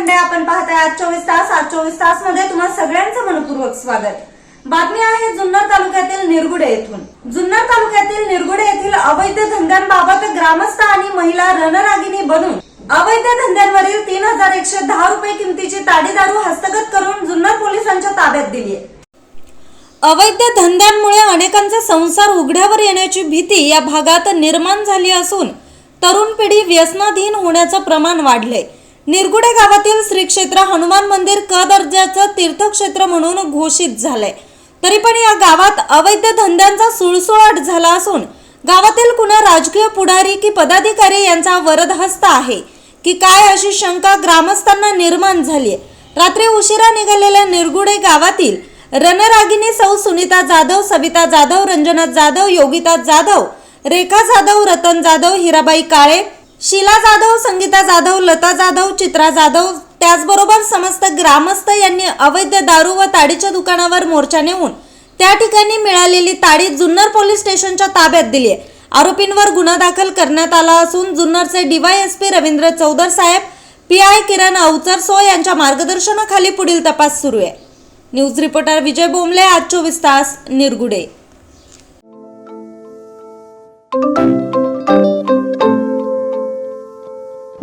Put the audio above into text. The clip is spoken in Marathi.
संडे आपण पाहताय आज चोवीस तास आज चोवीस तासमध्ये तुम्हाला सगळ्यांचं मनपूर्वक स्वागत. बातमी आहे जुन्नर तालुक्यातील निरगुडे येथून. जुन्नर तालुक्यातील निरगुडे येथील अवैध धंद्यांबाबत ग्रामस्थ आणि महिला रणरागिनी बनून अवैध धंद्यांवरील तीन हजार एकशे दहा रुपये किमतीची ताडी दारू हस्तगत करून जुन्नर पोलिसांच्या ताब्यात दिली आहे अवैध धंद्यांमुळे अनेकांचा संसार उघड्यावर येण्याची भीती या भागात निर्माण झाली असून तरुण पिढी व्यसनाधीन होण्याचं प्रमाण वाढलंय. निरगुडे गावातील श्री क्षेत्र हनुमान मंदिर क दर्जाचं तीर्थक्षेत्र म्हणून घोषित झालंय. तरी पण या गावात अवैध धंद्यांचा सुळसुळाट झाला असून गावातील कुणा राजकीय पुढारी की पदाधिकारी यांचा वरदहस्त आहे. की काय अशी शंका ग्रामस्थांना निर्माण झाली रात्री उशिरा निघालेल्या निरगुडे गावातील रणरागिनी सौ सुनीता जाधव सविता जाधव रंजना जाधव योगिता जाधव रेखा जाधव रतन जाधव हिराबाई काळे शीला जाधव संगीता जाधव लता जाधव चित्रा जाधव त्याचबरोबर समस्त ग्रामस्थ यांनी अवैध दारू व ताडीच्या दुकानावर मोर्चा नेऊन त्या ठिकाणी मिळालेली ताडी जुन्नर पोलीस स्टेशनच्या ताब्यात दिली आहे. आरोपींवर गुन्हा दाखल करण्यात आला असून जुन्नरचे डीवायएसपी रवींद्र चौधर साहेब पी आय किरण अवचरसो यांच्या मार्गदर्शनाखाली पुढील तपास सुरू आहे. न्यूज रिपोर्टर विजय बोंबले आज चोवीस तास निरगुडे.